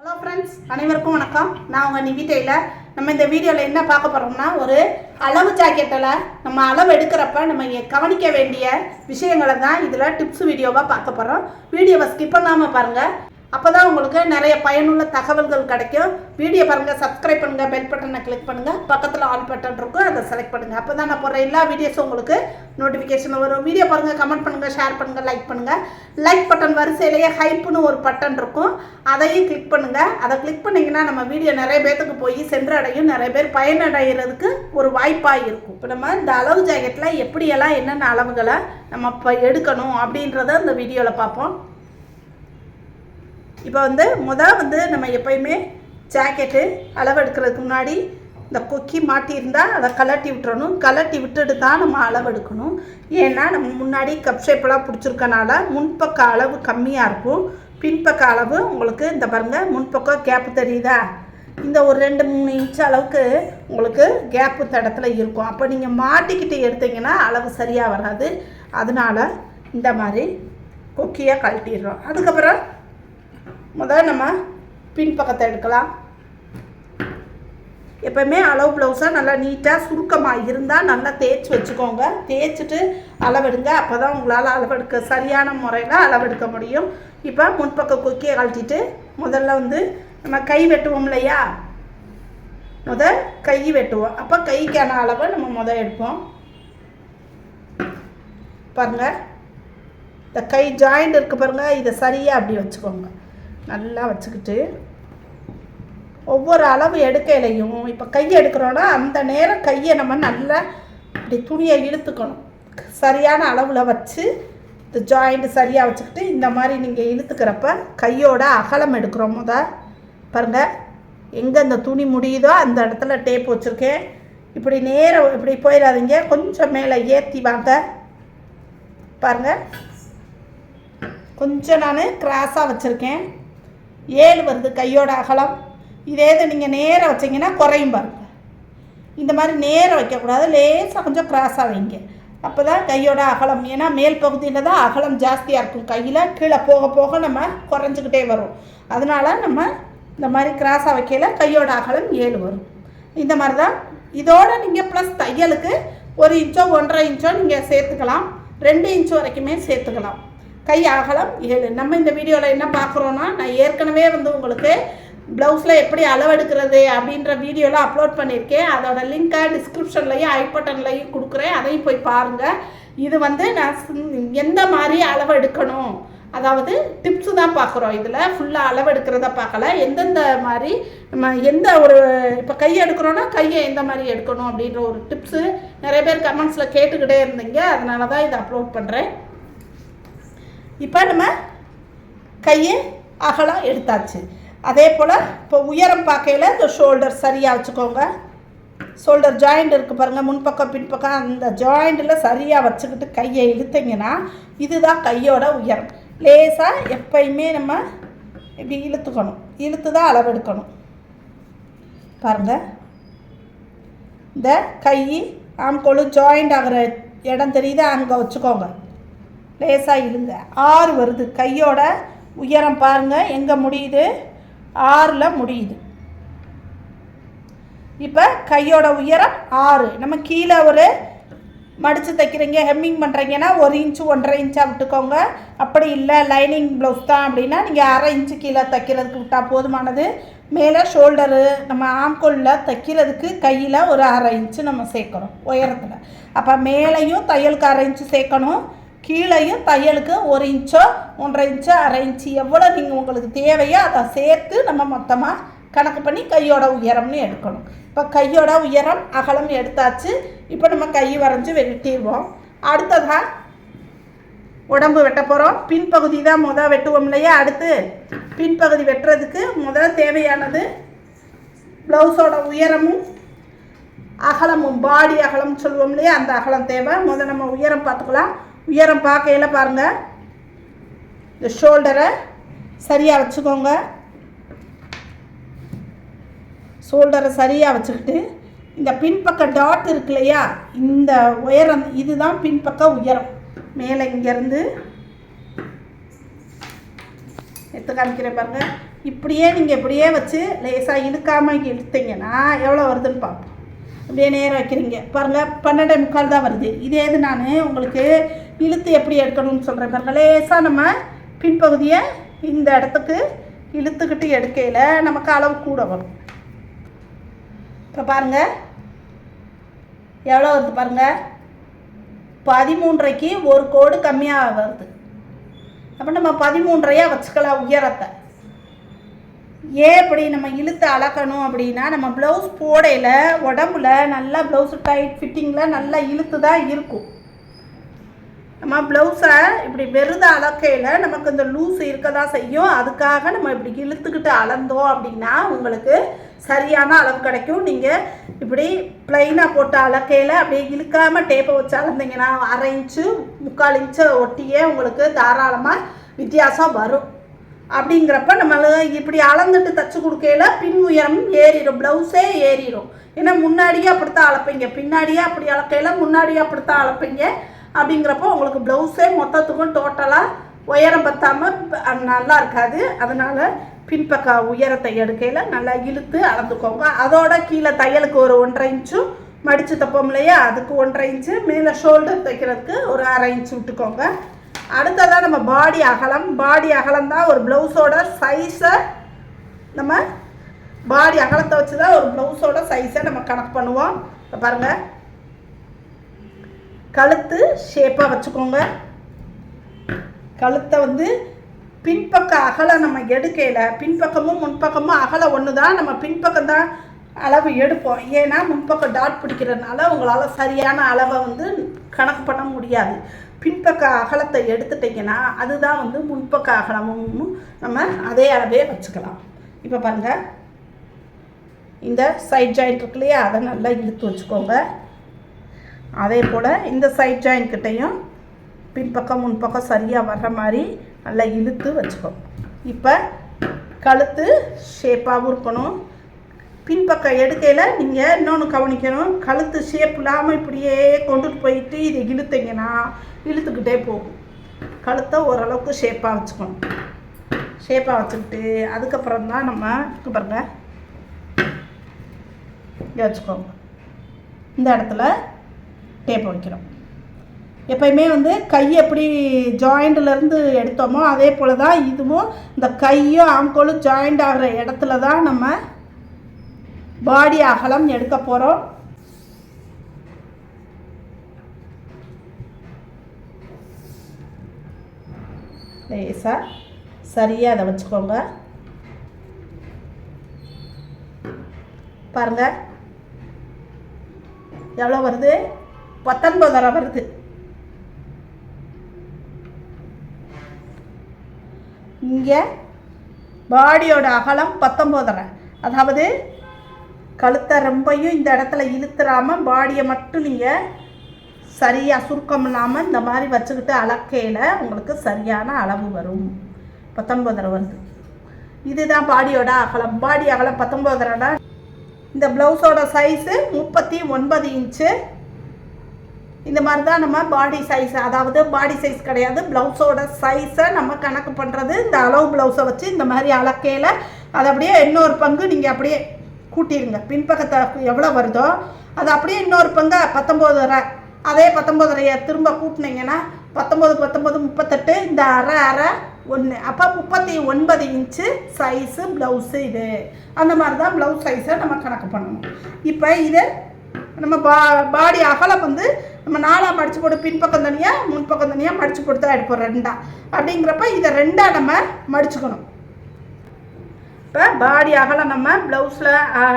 Hello friends அனைவருக்கும் வணக்கம். நான் உங்கள் நிவிதையில் நம்ம இந்த வீடியோவில் என்ன பார்க்க போகிறோம்னா ஒரு அளவு ஜாக்கெட்டில் நம்ம அளவு எடுக்கிறப்ப நம்ம கவனிக்க வேண்டிய விஷயங்களை தான் இதில் டிப்ஸ் வீடியோவாக பார்க்க போகிறோம் வீடியோவை ஸ்கிப் பண்ணாமல் பாருங்கள் அப்போ தான் உங்களுக்கு நிறைய பயனுள்ள தகவல்கள் கிடைக்கும். வீடியோ பாருங்கள் சப்ஸ்கிரைப் பண்ணுங்கள் பெல் பட்டனை கிளிக் பண்ணுங்கள் பக்கத்தில் ஆல் பட்டன் இருக்கும் அதை செலக்ட் பண்ணுங்கள் அப்போ தான் நான் போடுற எல்லா வீடியோஸும் உங்களுக்கு நோட்டிஃபிகேஷன் வரும். வீடியோ பாருங்கள் கமெண்ட் பண்ணுங்கள் ஷேர் பண்ணுங்கள் லைக் பண்ணுங்கள் லைக் பட்டன் வரிசையிலேயே ஹைப்புன்னு ஒரு பட்டன் இருக்கும். அதையும் கிளிக் பண்ணுங்கள் அதை கிளிக் பண்ணிங்கன்னா நம்ம வீடியோ நிறைய பேர்த்துக்கு போய் சென்றடையும். நிறைய பேர் பயனடைகிறதுக்கு ஒரு வாய்ப்பாக இருக்கும். இப்போ நம்ம இந்த அளவு ஜாக்கெட்டில் எப்படியெல்லாம் என்னென்ன அளவுகளை நம்ம இப்போ எடுக்கணும் அப்படின்றத இந்த வீடியோவில் பார்ப்போம். இப்போ வந்து முத வந்து நம்ம எப்பயுமே ஜாக்கெட்டு அளவு எடுக்கிறதுக்கு முன்னாடி இந்த கொக்கி மாட்டியிருந்தால் அதை கலட்டி விட்டுறணும். கலட்டி விட்டுட்டு தான் நம்ம அளவு எடுக்கணும். ஏன்னா நம்ம முன்னாடி கப் ஷேப்பெல்லாம் பிடிச்சிருக்கனால முன்பக்க அளவு கம்மியாக இருக்கும். பின்பக்க அளவு உங்களுக்கு இந்த பாருங்கள் முன்பக்கம் கேப்பு தெரியுதா? இந்த ஒரு ரெண்டு மூணு இன்ச் அளவுக்கு உங்களுக்கு கேப்பு தடத்தில் இருக்கும். அப்போ நீங்கள் மாட்டிக்கிட்டு எடுத்தீங்கன்னா அளவு சரியாக வராது. அதனால இந்த மாதிரி கொக்கியாக கழட்டிடுறோம். அதுக்கப்புறம் முதல்ல நம்ம பின்பக்கத்தை எடுக்கலாம். எப்போயுமே அளவு ப்ளவுஸாக நல்லா நீட்டாக சுருக்கமாக இருந்தால் நல்லா தேய்ச்சி வச்சுக்கோங்க. தேய்ச்சிட்டு அளவெடுங்க. அப்போ தான் உங்களால் அளவெடுக்க சரியான முறையில் அளவெடுக்க முடியும். இப்போ முன்பக்க கொக்கியை கழட்டிட்டு முதல்ல வந்து நம்ம கை வெட்டுவோம் இல்லையா? முத கை வெட்டுவோம். அப்போ கைக்கான அளவை நம்ம முத எடுப்போம். பாருங்கள் இந்த கை ஜாயிண்ட் இருக்குது பாருங்கள் இதை சரியாக அப்படி வச்சுக்கோங்க. நல்லா வச்சுக்கிட்டு ஒவ்வொரு அளவு எடுக்கையிலையும் இப்போ கையை எடுக்கிறோன்னா அந்த நேரம் கையை நம்ம நல்லா இப்படி துணியை இழுத்துக்கணும். சரியான அளவில் வச்சு இந்த ஜாயிண்ட் சரியாக வச்சுக்கிட்டு இந்த மாதிரி நீங்கள் இழுத்துக்கிறப்ப கையோட அகலம் எடுக்கிறோம் முத. பாருங்கள் எங்கே இந்த துணி முடியுதோ அந்த இடத்துல டேப் வச்சுருக்கேன். இப்படி நேரம் இப்படி போயிடாதீங்க கொஞ்சம் மேலே ஏற்றி வாங்க. பாருங்கள் கொஞ்சம் நான் கிராஸாக வச்சுருக்கேன். ஏழு வருது கையோட அகலம். இதே இது நீங்கள் நேராக வச்சிங்கன்னா குறையும் பாருங்க. இந்த மாதிரி நேராக வைக்கக்கூடாது லேசாக கொஞ்சம் க்ராஸாக வைங்க. அப்போ தான் கையோட அகலம் ஏன்னா மேல் பகுதியில் தான் அகலம் ஜாஸ்தியாக இருக்கும். கையில் கீழே போக போக நம்ம குறைஞ்சிக்கிட்டே வரும். அதனால நம்ம இந்த மாதிரி கிராஸாக வைக்கையில் கையோட அகலம் ஏழு வரும். இந்த மாதிரி தான். இதோட நீங்கள் ப்ளஸ் தையலுக்கு ஒரு இன்ச்சோ ஒன்றரை இன்ச்சோ நீங்கள் சேர்த்துக்கலாம். ரெண்டு இன்ச் வரைக்குமே சேர்த்துக்கலாம். கை அகலம் ஏழு நம்ம இந்த வீடியோவில் என்ன பார்க்குறோன்னா நான் ஏற்கனவே வந்து உங்களுக்கு ப்ளவுஸில் எப்படி அளவெடுக்கிறது அப்படின்ற வீடியோலாம் அப்லோட் பண்ணியிருக்கேன். அதோட லிங்க்கை டிஸ்கிரிப்ஷன்லையும் ஐ பட்டன்லையும் கொடுக்குறேன். அதையும் போய் பாருங்கள் இது வந்து நான் எந்த மாதிரி அளவு எடுக்கணும் அதாவது டிப்ஸு தான் பார்க்குறோம் இதில். ஃபுல்லாக அளவு எடுக்கிறத பார்க்கல. எந்தெந்த மாதிரி நம்ம எந்த ஒரு இப்போ கை எடுக்கிறோன்னா கையை எந்த மாதிரி எடுக்கணும் அப்படின்ற ஒரு டிப்ஸு நிறைய பேர் கமெண்ட்ஸில் கேட்டுக்கிட்டே இருந்தீங்க. அதனால தான் இதை அப்லோட் பண்ணுறேன் இப்போ நம்ம கையை அகலம் எடுத்தாச்சு. அதே போல் இப்போ உயரம் பார்க்கையில் இந்த ஷோல்டர் சரியாக வச்சுக்கோங்க. ஷோல்டர் ஜாயிண்ட் இருக்குது பாருங்கள் முன்பக்கம் பின்பக்கம் அந்த ஜாயிண்டில் சரியாக வச்சுக்கிட்டு கையை இழுத்தீங்கன்னா இதுதான் கையோட உயரம். லேசாக எப்பயுமே நம்ம இப்படி இழுத்துக்கணும். இழுத்து தான் அளவெடுக்கணும். பாருங்கள் இந்த கை ஆம்கோல் ஜாயிண்ட் ஆகிற இடம் தெரியுது? அங்கே வச்சுக்கோங்க. லேசாக இழுங்க. ஆறு வருது. கையோட உயரம் பாருங்கள் எங்கே முடியுது? ஆறில் முடியுது. இப்போ கையோட உயரம் ஆறு. நம்ம கீழே ஒரு மடித்து தைக்கிறீங்க. ஹெம்மிங் பண்ணுறீங்கன்னா ஒரு இன்ச்சு ஒன்றரை இன்ச்சாக விட்டுக்கோங்க. அப்படி இல்லை லைனிங் ப்ளவுஸ் தான் அப்படின்னா நீங்கள் அரை இன்ச்சு கீழே தைக்கிறதுக்கு விட்டால் போதுமானது. மேலே ஷோல்டரு நம்ம ஆம்கோலில் தைக்கிறதுக்கு கையில் ஒரு அரை இன்ச்சு நம்ம சேர்க்கணும் உயரத்தில். அப்போ மேலேயும் தையலுக்கு அரை இன்ச்சு சேர்க்கணும். கீழேயும் தையலுக்கு ஒரு இன்ச்சோ ஒன்றரை இன்ச்சோ அரை இன்ச்சு எவ்வளோ நீங்கள் உங்களுக்கு தேவையோ அதை சேர்த்து நம்ம மொத்தமாக கணக்கு பண்ணி கையோட உயரம்னு எடுக்கணும். இப்போ கையோட உயரம் அகலம் எடுத்தாச்சு. இப்போ நம்ம கை வரைஞ்சி வெட்டிடுவோம். அடுத்ததாக உடம்பு வெட்ட போகிறோம் பின்பகுதி தான் முதல் வெட்டுவோம் இல்லையா? அடுத்து பின்பகுதி வெட்டுறதுக்கு முதல் தேவையானது ப்ளவுஸோட உயரமும் அகலமும் பாடி அகலம்னு சொல்லுவோம் இல்லையா? அந்த அகலம் தேவை. முதல் நம்ம உயரம் பார்த்துக்கலாம். உயரம் பார்க்கையில் பாருங்கள் இந்த ஷோல்டரை சரியாக வச்சுக்கோங்க. ஷோல்டரை சரியாக வச்சுக்கிட்டு இந்த பின்பக்க டாட் இருக்கு இல்லையா? இந்த உயரம் இதுதான் பின்பக்க உயரம். மேலே இங்கேருந்து எடுத்து காமிக்கிறேன் பாருங்க. இப்படியே நீங்கள் இப்படியே வச்சு லேசாக இழுக்காமல் இழுத்தீங்கன்னா எவ்வளோ வருதுன்னு பார்ப்போம். அப்படியே நேரம் வைக்கிறீங்க. பாருங்கள் பன்னெண்டே முக்கால் தான் வருது. இதே இது நான் உங்களுக்கு இழுத்து எப்படி எடுக்கணும்னு சொல்கிறேன் பாருங்க. லேசாக நம்ம பின்பகுதியை இந்த இடத்துக்கு இழுத்துக்கிட்டு எடுக்கையில் நமக்கு அளவு கூட வரும். இப்போ பாருங்கள் எவ்வளோ வருது பாருங்கள் பதிமூன்றரைக்கு ஒரு கோடு கம்மியாக வருது. அப்போ நம்ம பதிமூன்றையாக வச்சுக்கலாம் உயரத்தை. ஏன் இப்படி நம்ம இழுத்து அளக்கணும் அப்படின்னா நம்ம ப்ளவுஸ் போடையில் உடம்புல நல்லா ப்ளவுஸ் டைட் ஃபிட்டிங்கில் நல்லா இழுத்து தான் இருக்கும். நம்ம ப்ளவுஸை இப்படி வெறுத அளக்கையில் நமக்கு இந்த லூஸ் இருக்க தான் செய்யும். அதுக்காக நம்ம இப்படி இழுத்துக்கிட்டு அளந்தோம் அப்படின்னா உங்களுக்கு சரியான அளவு கிடைக்கும். நீங்கள் இப்படி ப்ளைனாக போட்டு அளக்கையில் அப்படியே இழுக்காமல் டேப்பை வச்சு அளந்தீங்கன்னா அரை இன்ச்சு முக்கால் இன்ச்சு ஒட்டியே உங்களுக்கு தாராளமாக வித்தியாசம் வரும். அப்படிங்கிறப்ப நம்ம இப்படி அளந்துட்டு தச்சு கொடுக்கையில பின் உயரம் ஏறிடும். ப்ளவுஸே ஏறிடும். ஏன்னா முன்னாடியே அப்படித்தான் அளப்பீங்க. பின்னாடியே அப்படி அளக்கையில் முன்னாடியே அப்படித்தான் அளப்பீங்க. அப்படிங்கிறப்போ உங்களுக்கு ப்ளவுஸே மொத்தத்துக்கும் டோட்டலாக உயரம் பற்றாமல் நல்லா இருக்காது. அதனால் பின்பக்க உயரத்தை எடுக்கையில் நல்லா இழுத்து அளந்துக்கோங்க. அதோட கீழே தையலுக்கு ஒரு ஒன்றரை இன்ச்சும் மடித்து தைப்போம் இல்லையா? அதுக்கு ஒன்றரை இன்ச்சு மேலே ஷோல்டர் தைக்கிறதுக்கு ஒரு அரை இன்ச்சு விட்டுக்கோங்க. அடுத்ததாக நம்ம பாடி அகலம். பாடி அகலம் தான் ஒரு ப்ளவுஸோட சைஸை நம்ம பாடி அகலத்தை வச்சு தான் ஒரு ப்ளவுஸோட சைஸை நம்ம கணக்கு பண்ணுவோம். இப்போ பாருங்கள் கழுத்து ஷேப்பாக வச்சுக்கோங்க. கழுத்தை வந்து பின்பக்க அகலம் நம்ம எடுக்கையில் பின்பக்கமும் முன்பக்கமும் அகலம் ஒன்று தான் நம்ம பின்பக்கம் தான் அளவு எடுப்போம். ஏன்னா முன்பக்கம் டாட் பிடிக்கிறதுனால உங்களால் சரியான அளவை வந்து கணக்கு பண்ண முடியாது. பின்பக்க அகலத்தை எடுத்துட்டிங்கன்னா அதுதான் வந்து முன்பக்க அகலமும் நம்ம அதே அளவே வச்சுக்கலாம். இப்போ பாருங்கள் இந்த சைட் ஜாயிண்ட் இருக்கு இல்லையா? அதை நல்லா இழுத்து வச்சுக்கோங்க. அதே போல் இந்த சைட் ஜாயின் கிட்டையும் பின்பக்கம் முன்பக்கம் சரியாக வர்ற மாதிரி நல்லா இழுத்து வச்சுக்கோ. இப்போ கழுத்து ஷேப்பாகவும் இருக்கணும். பின்பக்கம் எடுக்கையில் நீங்கள் இன்னொன்று கவனிக்கணும். கழுத்து ஷேப் இல்லாமல் இப்படியே கொண்டுட்டு போயிட்டு இதை இழுத்தீங்கன்னா இழுத்துக்கிட்டே போகும். கழுத்தை ஓரளவுக்கு ஷேப்பாக வச்சுக்கணும். ஷேப்பாக வச்சுக்கிட்டு அதுக்கப்புறம் தான் நம்ம இருக்கு பாருங்க. வச்சுக்கோங்க. இந்த இடத்துல டேப் வைக்கிறோம். எப்பயுமே வந்து கை எப்படி ஜாயிண்ட்லேருந்து எடுத்தோமோ அதே போல் தான் இதுவும் இந்த கையும் ஆம்கோலும் ஜாயிண்ட் ஆகிற இடத்துல தான் நம்ம பாடி அகலம் எடுக்க போகிறோம் லேசாக சரியாக அதை வச்சுக்கோங்க. பாருங்க. எவ்வளோ வருது? பத்தொன்பதரை வருது. இங்கே பாடியோட அகலம் பத்தொம்போதரை அதாவது கழுத்தை ரொம்பையும் இந்த இடத்துல இழுத்துறாமல் பாடியை மட்டும் நீங்கள் சரியாக சுருக்கம் இல்லாமல் இந்த மாதிரி வச்சுக்கிட்டு அளக்கையில் உங்களுக்கு சரியான அளவு வரும். பத்தொன்பதரை வருது. இதுதான் பாடியோட அகலம். பாடி அகலம் பத்தொம்போதரைனா இந்த ப்ளவுஸோட சைஸு முப்பத்தி ஒன்பது இன்ச்சு இந்த மாதிரி தான் நம்ம பாடி சைஸ் அதாவது பாடி சைஸ் கிடையாது ப்ளவுஸோட சைஸை நம்ம கணக்கு பண்ணுறது இந்த அளவு ப்ளவுஸை வச்சு இந்த மாதிரி அளக்கையில் அதை அப்படியே இன்னொரு பங்கு நீங்கள் அப்படியே கூட்டிடுங்க பின்பக்கத்தை எவ்வளோ வருதோ அது அப்படியே இன்னொரு பங்கு பத்தொம்போதரை அதே பத்தொம்போதரையை திரும்ப கூட்டினீங்கன்னா பத்தொம்போது பத்தொம்போது முப்பத்தெட்டு இந்த அரை அரை ஒன்று அப்போ முப்பத்தி ஒன்பது இன்ச்சு சைஸு ப்ளவுஸு இது. அந்த மாதிரி தான் ப்ளவுஸ் சைஸை நம்ம கணக்கு பண்ணணும். இப்போ இது நம்ம பா பாடி அகலம் வந்து நம்ம நாலாக மடித்து போட்டு பின்பக்கம் தனியாக முன்பக்கம் தனியாக மடித்து போட்டு தான் எடுப்போம் ரெண்டா. அப்படிங்கிறப்ப இதை ரெண்டாக நம்ம மடிச்சுக்கணும். இப்போ பாடி அகலம் நம்ம ப்ளவுஸில்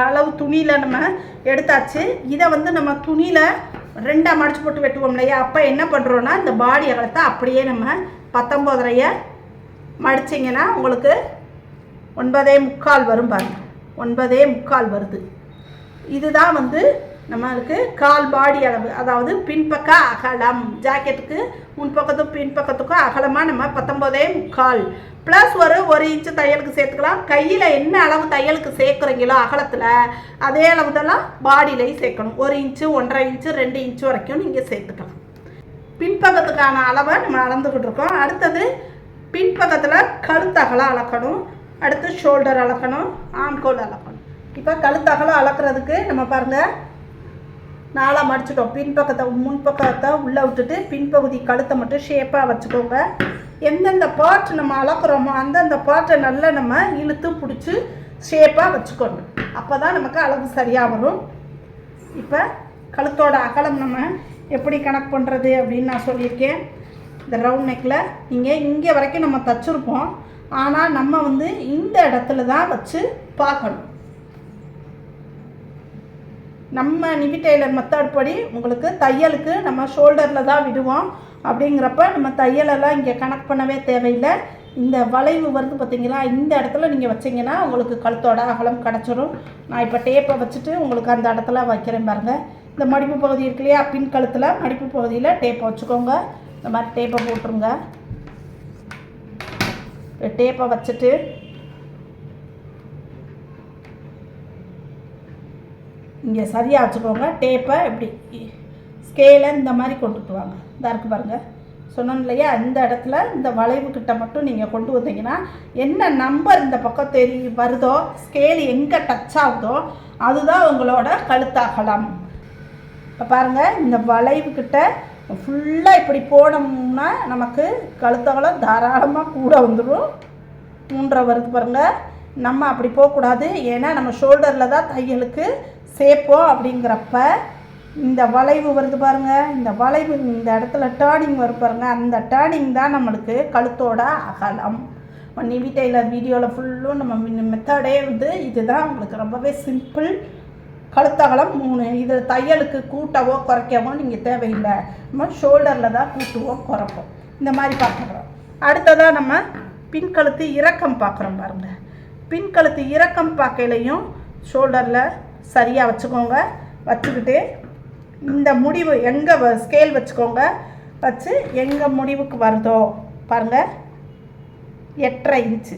அளவு துணியில் நம்ம எடுத்தாச்சு. இதை வந்து நம்ம துணியில் ரெண்டாக மடிச்சு போட்டு வெட்டுவோம் இல்லையா? அப்போ என்ன பண்ணுறோன்னா இந்த பாடி அகலத்தை அப்படியே நம்ம பத்தொம்போதரைய மடிச்சிங்கன்னா உங்களுக்கு ஒன்பதே முக்கால் வரும் பாருங்க. ஒன்பதே முக்கால் வருது. இதுதான் வந்து நம்மளுக்கு கால் பாடி அளவு அதாவது பின்பக்க அகலம். ஜாக்கெட்டுக்கு முன்பக்கத்துக்கும் பின்பக்கத்துக்கும் அகலமாக நம்ம பத்தொம்போதே முக்கால். ப்ளஸ் ஒரு ஒரு இன்ச்சு தையலுக்கு சேர்த்துக்கலாம். கையில் என்ன அளவு தையலுக்கு சேர்க்குறீங்களோ அகலத்தில் அதே அளவு தான் பாடியிலையும் சேர்க்கணும். ஒரு இன்ச்சு ஒன்றரை இன்ச்சு ரெண்டு இன்ச்சு வரைக்கும் நீங்கள் சேர்த்துக்கலாம். பின்பக்கத்துக்கான அளவை நம்ம அளந்துக்கிட்டு இருக்கோம். அடுத்தது பின்பக்கத்தில் கழுத்தகலம் அளக்கணும். அடுத்து ஷோல்டர் அளக்கணும். ஆம்கோல் அளக்கணும். இப்போ கழுத்தகலம் அளக்கிறதுக்கு நம்ம பாருங்கள் நாலாக மடிச்சிட்டோம். பின்பக்கத்தை முன்பக்கத்தை உள்ளே விட்டுட்டு பின்பகுதி கழுத்தை மட்டும் ஷேப்பாக வச்சுக்கோங்க. எந்தெந்த பார்ட் நம்ம அளக்குறோமோ அந்தந்த பார்ட்டை நல்லா நம்ம இழுத்து பிடிச்சி ஷேப்பாக வச்சுக்கணும். அப்போ தான் நமக்கு அளவு சரியாக வரும். இப்போ கழுத்தோட அகலம் நம்ம எப்படி கணக்கு பண்ணுறது அப்படின்னு நான் சொல்லியிருக்கேன். இந்த ரவுண்ட் நெக்கில் நீங்கள் இங்கே வரைக்கும் நம்ம தச்சுருப்போம். ஆனால் நம்ம வந்து இந்த இடத்துல தான் வச்சு பார்க்கணும். நம்ம நிவி டெய்லர் மெத்தட் படி உங்களுக்கு தையலுக்கு நம்ம ஷோல்டரில் தான் விடுவோம். அப்படிங்கிறப்ப நம்ம தையலெல்லாம் இங்கே கனெக்ட் பண்ணவே தேவையில்லை. இந்த வளைவு வருது பார்த்தீங்களா இந்த இடத்துல நீங்கள் வச்சிங்கன்னா உங்களுக்கு கழுத்தோட அகலம் கிடச்சிரும். நான் இப்போ டேப்பை வச்சுட்டு உங்களுக்கு அந்த இடத்துல வைக்கிறேன் பாருங்கள் இந்த மடிப்பு பகுதி இருக்கு இல்லையா? பின் கழுத்தில் மடிப்பு பகுதியில் டேப்பை வச்சுக்கோங்க. இந்த மாதிரி டேப்பை போட்டுருங்க. டேப்பை வச்சுட்டு இங்கே சரியாக வச்சுக்கோங்க டேப்பை இப்படி ஸ்கேலை இந்த மாதிரி கொண்டுட்டு வாங்க. இதாக இருக்குது பாருங்கள் சொன்னோம் இல்லையா? இந்த இடத்துல இந்த வளைவு கிட்ட மட்டும் நீங்கள் கொண்டு வந்தீங்கன்னா என்ன நம்பர் இந்த பக்கம் தெரி வருதோ ஸ்கேல் எங்கே டச் ஆகுதோ அதுதான் உங்களோட கழுத்தாகலாம் இப்போ பாருங்கள் இந்த வளைவு கிட்ட ஃபுல்லாக இப்படி போனோம்னா நமக்கு கழுத்தகலம் தாராளமாக கூட வந்துடும் மூன்றரை வருது பாருங்கள் நம்ம அப்படி போகக்கூடாது. ஏன்னா நம்ம ஷோல்டரில் தான் தையலுக்கு சேர்ப்போம் அப்படிங்கிறப்ப இந்த வளைவு வருது பாருங்கள் இந்த வளைவு இந்த இடத்துல டேர்னிங் வரும் பாருங்கள் அந்த டேர்னிங் தான் நம்மளுக்கு கழுத்தோட அகலம். நிவி டெய்லர் வீடியோவில் ஃபுல்லும் நம்ம மெத்தடே வந்து இதுதான் உங்களுக்கு ரொம்பவே சிம்பிள் கழுத்தகலம் மூணு. இதில் தையலுக்கு கூட்டவோ குறைக்கவோ நீங்கள் தேவையில்லை. நம்ம ஷோல்டரில் தான் கூட்டுவோ குறைப்போம். இந்த மாதிரி பார்க்குறோம் அடுத்ததாக நம்ம பின்கழுத்து இறக்கம் பார்க்குறோம் பாருங்கள் பின்கழுத்து இறக்கம் பார்க்கையிலையும் ஷோல்டரில் சரியாக வச்சுக்கோங்க. வச்சுக்கிட்டு இந்த முடிவு எங்கே ஸ்கேல் வச்சுக்கோங்க. வச்சு எங்கே முடிவுக்கு வருதோ பாருங்கள் எட்டரை இன்ச்சு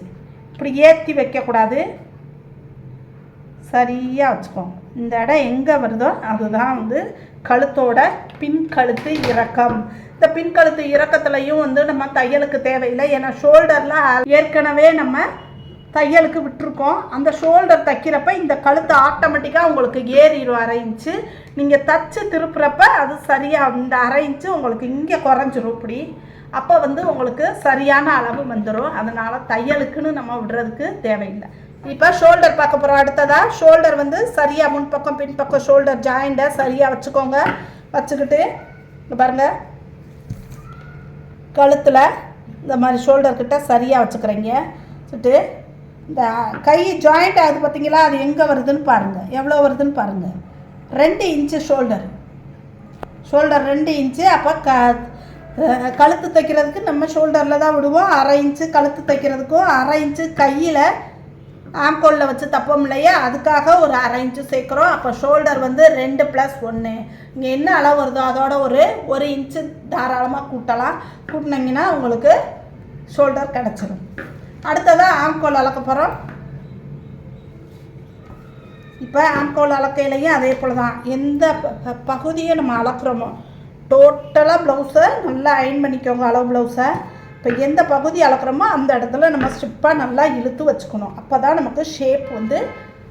இப்படி ஏற்றி வைக்கக்கூடாது. சரியாக வச்சுக்கோங்க. இந்த இடம் எங்கே வருதோ அதுதான் வந்து கழுத்தோட பின் கழுத்து இறக்கம். இந்த பின் கழுத்து இறக்கத்துலையும் வந்து நம்ம தையலுக்கு தேவையில்லை. ஏன்னா ஷோல்டரில் ஏற்கனவே நம்ம தையலுக்கு விட்டுருக்கோம். அந்த ஷோல்டர் தைக்கிறப்ப இந்த கழுத்து ஆட்டோமேட்டிக்காக உங்களுக்கு ஏறிடும் அரை இன்ச்சு நீங்கள் தச்சு திருப்புறப்ப அது சரியாக இந்த அரை இன்ச்சு உங்களுக்கு இங்கே குறைஞ்சிரும் இப்படி. அப்போ வந்து உங்களுக்கு சரியான அளவு வந்துடும் அதனால் தையலுக்குன்னு நம்ம விடுறதுக்கு தேவையில்லை. இப்போ ஷோல்டர் பார்க்க போகிறோம் அடுத்ததாக ஷோல்டர் வந்து சரியாக முன்பக்கம் பின்பக்கம் ஷோல்டர் ஜாயிண்ட்டை சரியாக வச்சுக்கோங்க. வச்சுக்கிட்டு பாருங்கள் கழுத்தில் இந்த மாதிரி ஷோல்டர்கிட்ட சரியாக வச்சுக்கிறீங்க. வச்சுட்டு இந்த கை ஜாயிண்ட் ஆகுது பார்த்தீங்களா? அது எங்கே வருதுன்னு பாருங்கள் எவ்வளோ வருதுன்னு பாருங்கள் ரெண்டு இன்ச்சு ஷோல்டர் ஷோல்டர் ரெண்டு இன்ச்சு. அப்போ க கழுத்து தைக்கிறதுக்கு நம்ம ஷோல்டரில் தான் விடுவோம். அரை இன்ச்சு கழுத்து தைக்கிறதுக்கும் அரை இன்ச்சு கையில் ஆம்கோலில் வச்சு தப்போம் இல்லையா? அதுக்காக ஒரு அரை இன்ச்சு சேர்க்குறோம். அப்போ ஷோல்டர் வந்து ரெண்டு ப்ளஸ் ஒன்று இங்கே என்ன அளவு வருதோ அதோட ஒரு ஒரு இன்ச்சு தாராளமாக கூட்டலாம். கூட்டினீங்கன்னா உங்களுக்கு ஷோல்டர் கிடச்சிரும். அடுத்ததாக ஆம்கோல் அளக்க போகிறோம் இப்போ ஆம்கோல் அளக்கையிலையும் அதே போல் தான் எந்த ப- பகுதியை நம்ம அளக்குறோமோ டோட்டலாக ப்ளவுஸை நல்லா அயன் பண்ணிக்கோங்க அளவு ப்ளவுஸை இப்போ எந்த பகுதி அளக்குறோமோ அந்த இடத்துல நம்ம ஸ்டிப்பாக நல்லா இழுத்து வச்சுக்கணும். அப்போ தான் நமக்கு ஷேப் வந்து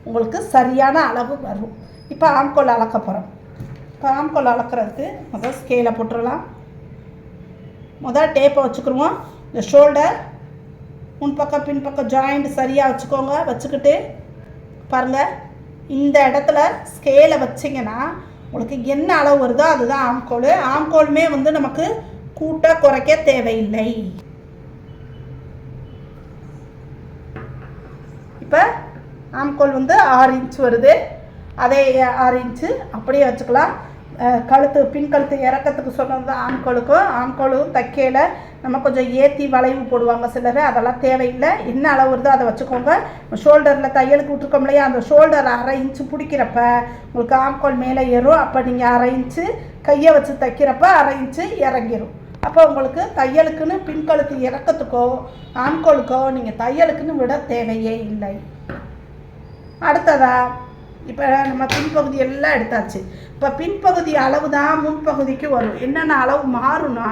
உங்களுக்கு சரியான அளவு வரும். இப்போ ஆம்கோல் அளக்க போகிறோம் இப்போ ஆம்கோல் அளக்கிறதுக்கு முதல் ஸ்கேலை போட்டுடலாம். முதல் டேப்பை வச்சுக்கிடுவோம் இந்த ஷோல்டர் முன்பக்கம் பின்பக்கம் ஜாயிண்ட் சரியாக வச்சுக்கோங்க வச்சுக்கிட்டு பாருங்கள் இந்த இடத்துல ஸ்கேலை வச்சிங்கன்னா உங்களுக்கு என்ன அளவு வருதோ அதுதான் ஆம்கோல் ஆம்கோலுமே வந்து நமக்கு கூட்ட குறைக்க தேவையில்லை. இப்போ ஆம்கோல் வந்து ஆறு இன்ச் வருது. அதே ஆறு இன்ச்சு அப்படியே வச்சுக்கலாம். கழுத்து பின் கழுத்து இறக்கத்துக்கு சொன்னது தான் ஆம்கோலுக்கும் ஆம்கோலும் தைக்கையில் நம்ம கொஞ்சம் ஏற்றி வளைவு போடுவாங்க சிலர். அதெல்லாம் தேவையில்லை. என்ன அளவு வருதோ அதை வச்சுக்கோங்க. ஷோல்டரில் தையலுக்கு விட்டுருக்கோம் இல்லையா? அந்த ஷோல்டர் அரை இன்ச்சு பிடிக்கிறப்ப உங்களுக்கு ஆம்கோல் மேலே ஏறும். அப்போ நீங்கள் அரை இன்ச்சு கையை வச்சு தைக்கிறப்ப அரை இன்ச்சு இறங்கிரும். அப்போ உங்களுக்கு தையலுக்குன்னு பின்கழுத்து இறக்கத்துக்கோ ஆண்கோளுக்கோ நீங்கள் தையலுக்குன்னு விட தேவையே இல்லை. அடுத்ததா இப்போ நம்ம பின்பகுதி எல்லாம் எடுத்தாச்சு. இப்போ பின்பகுதி அளவு தான் முன்பகுதிக்கு வரும். என்னென்ன அளவு மாறும்னா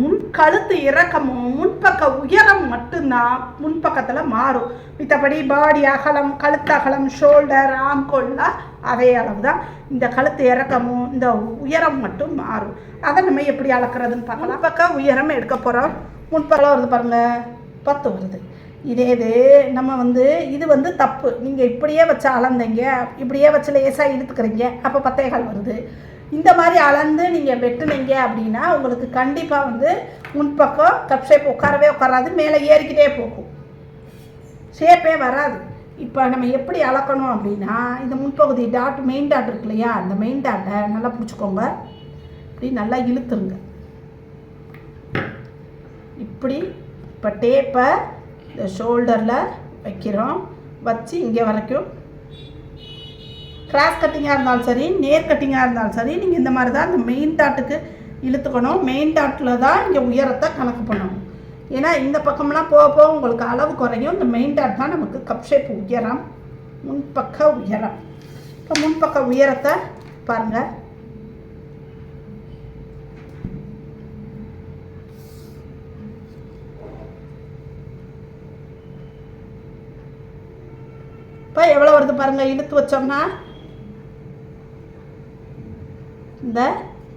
முன் கழுத்து இறக்கமும் முன்பக்க உயரம் மட்டும்தான் முன்பக்கத்தில் மாறும். மித்தபடி பாடி அகலம் கழுத்து அகலம் ஷோல்டர் ஆம்கோல்லாம் அதே அளவு தான் இந்த கழுத்து இறக்கமும் இந்த உயரம் மட்டும் மாறும். அதை நம்ம எப்படி அளக்குறதுன்னு பார்க்கலாம். பக்கம் உயரம் எடுக்க போகிறோம் முன்பக்கம் வருது பாருங்கள் பத்து வருது. இதே இது நம்ம வந்து இது வந்து தப்பு. நீங்கள் இப்படியே வச்சு அளந்தீங்க இப்படியே வச்சு லேசாக இழுத்துக்கிறீங்க அப்போ பத்தேகால் வருது. இந்த மாதிரி அளந்து நீங்கள் வெட்டுனீங்க அப்படின்னா உங்களுக்கு கண்டிப்பாக வந்து முன்பக்கம் கப் ஷேப் உட்காரவே உட்காராது மேலே ஏறிக்கிட்டே போகும். ஷேப்பே வராது. இப்போ நம்ம எப்படி அளக்கணும் அப்படின்னா இந்த முன்பகுதி டாட் மெயின் டாட் இருக்கு இல்லையா? அந்த மெயின் டாட்டை நல்லா பிடிச்சிக்கோங்க. இப்படி நல்லா இழுத்துருங்க. இப்படி இப்போ டேப்பை இந்த ஷோல்டரில் வைக்கிறோம். வச்சு இங்கே வரைக்கும். கிராஸ் கட்டிங்காக இருந்தாலும் சரி நேர் கட்டிங்காக இருந்தாலும் சரி நீங்கள் இந்த மாதிரி தான் இந்த மெயின் டாட்டுக்கு இழுத்துக்கணும். மெயின் டாட்டில் தான் இங்கே உயரத்தை கணக்கு பண்ணணும். ஏன்னா இந்த பக்கம்லாம் போக போக உங்களுக்கு அளவு குறையும். இந்த மெயின் டாட் தான் நமக்கு கப் ஷேப் உயரம் முன்பக்க உயரம். இப்போ முன்பக்க உயரத்தை பாருங்கள் இப்போ பாருங்கள் இழுத்து வச்சோம்னா இந்த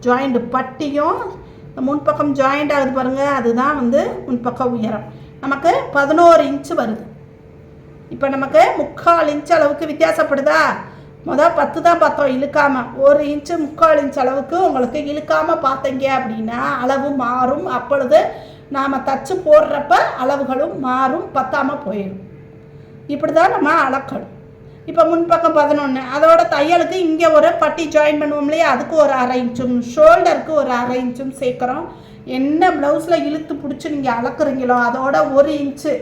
ஜாயிண்ட் பட்டியும் இந்த முன்பக்கம் ஜாயிண்ட் ஆகுது பாருங்கள் அதுதான் வந்து முன்பக்க உயரம். நமக்கு பதினோரு இன்ச்சு வருது. இப்போ நமக்கு முக்கால் இன்ச் அளவுக்கு வித்தியாசப்படுதா? மொதல் பத்து தான் பார்த்தோம் இழுக்காமல் ஒரு இன்ச்சு முக்கால் இன்ச் அளவுக்கு உங்களுக்கு இழுக்காமல் பார்த்தீங்க அப்படின்னா அளவு மாறும். அப்பொழுது நாம் தச்சு போடுறப்ப அளவுகளும் மாறும் பத்தாமல் போயிடும். இப்படி தான் நம்ம அளக்கணும். இப்போ முன்பக்கம் பதினொன்று அதோட தையலுக்கு இங்கே ஒரு பட்டி ஜாயின் பண்ணுவோம் இல்லையா? அதுக்கு ஒரு அரை இன்ச்சும் ஷோல்டருக்கு ஒரு அரை இன்ச்சும் சேர்க்குறோம். என்ன ப்ளவுஸில் இழுத்து பிடிச்சி நீங்கள் அளக்குறீங்களோ அதோட ஒரு இன்ச்சு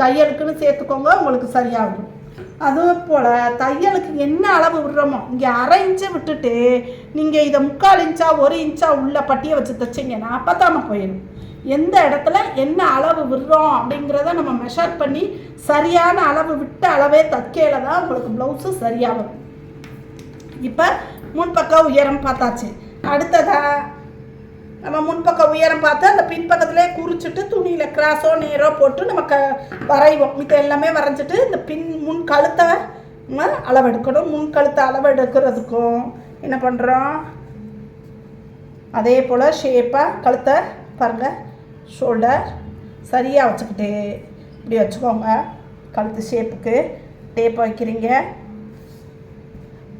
தையலுக்குன்னு சேர்த்துக்கோங்க உங்களுக்கு சரியாகும். அதே போல் தையலுக்கு என்ன அளவு விடுறோமோ இங்கே அரை இன்ச்சு விட்டுட்டு நீங்கள் இதை முக்கால் இன்ச்சா ஒரு இன்ச்சா உள்ள பட்டியை வச்சு தைச்சிங்கன்னா பத்தாம போயிடும். எந்த இடத்துல என்ன அளவு விடுறோம் அப்படிங்கிறத நம்ம மெஷர் பண்ணி சரியான அளவு விட்ட அளவே தைக்கையில தான் உங்களுக்கு ப்ளவுஸு சரியாக வரும் இப்போ முன்பக்க உயரம் பார்த்தாச்சு. அடுத்ததாக நம்ம முன்பக்க உயரம் பார்த்து அந்த பின்பக்கத்திலே குறிச்சிட்டு துணியில் கிராஸோ நேரோ போட்டு நம்ம க வரைவோம். மித்த எல்லாமே வரைஞ்சிட்டு இந்த பின் முன் கழுத்தை நம்ம அளவெடுக்கணும். முன் கழுத்தை அளவெடுக்கிறதுக்கும் என்ன பண்ணுறோம் அதே போல் ஷேப்பாக கழுத்தை பாருங்கள் ஷோல்டர் சரியாக வச்சுக்கிட்டு இப்படி வச்சுக்கோங்க. கழுத்து ஷேப்புக்கு டேப் வைக்கிறீங்க.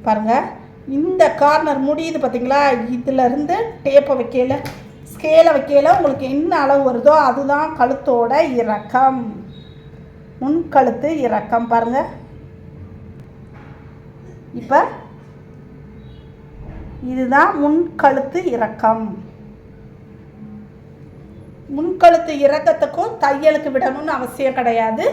பாருங்கள் இந்த கார்னர் முடியுது பார்த்தீங்களா இதிலருந்து டேப்பை வைக்கல ஸ்கேலை வைக்கல. உங்களுக்கு என்ன அளவு வருதோ அதுதான் கழுத்தோட இறக்கம். முன் கழுத்து இறக்கம் பாருங்கள் இப்போ இதுதான் முன் கழுத்து இறக்கம். முன்கழுத்து இறக்கத்துக்கும் தையலுக்கு விடணும்னு அவசியம் கிடையாது.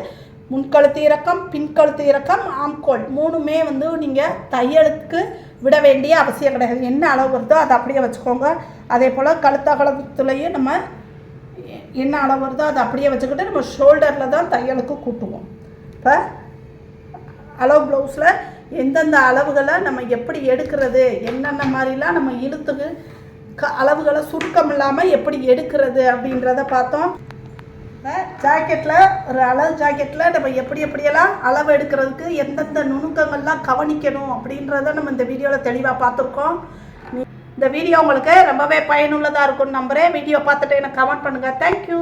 முன்கழுத்து இறக்கம் பின்கழுத்து இறக்கம் ஆம்கோல். மூணுமே வந்து நீங்கள் தையலுக்கு விட வேண்டிய அவசியம் கிடையாது. என்ன அளவு வருதோ அதை அப்படியே வச்சுக்கோங்க. அதே போல் கழுத்தகலத்துலேயும் நம்ம என்ன அளவு வருதோ அதை அப்படியே வச்சுக்கிட்டு நம்ம ஷோல்டரில் தான் தையலுக்கு கூட்டுவோம். இப்போ அளவு ப்ளவுஸில் எந்தெந்த அளவுகளை நம்ம எப்படி எடுக்கிறது என்னென்ன மாதிரிலாம் நம்ம இழுத்துக்கு அளவுகளை சுருக்கம் இல்லாமல் எப்படி எடுக்கிறது அப்படின்றத பார்த்தோம். ஜாக்கெட்டில் ஒரு அளவு ஜாக்கெட்டில் நம்ம எப்படி எப்படியெல்லாம் அளவு எடுக்கிறதுக்கு எந்தெந்த நுணுக்கங்கள்லாம் கவனிக்கணும் அப்படின்றத நம்ம இந்த வீடியோவில் தெளிவாக பார்த்துருக்கோம். இந்த வீடியோ உங்களுக்கு ரொம்பவே பயனுள்ளதாக இருக்கும்னு நம்புகிறேன் வீடியோ பார்த்துட்டு எனக்கு கமெண்ட் பண்ணுங்கள் தேங்க்யூ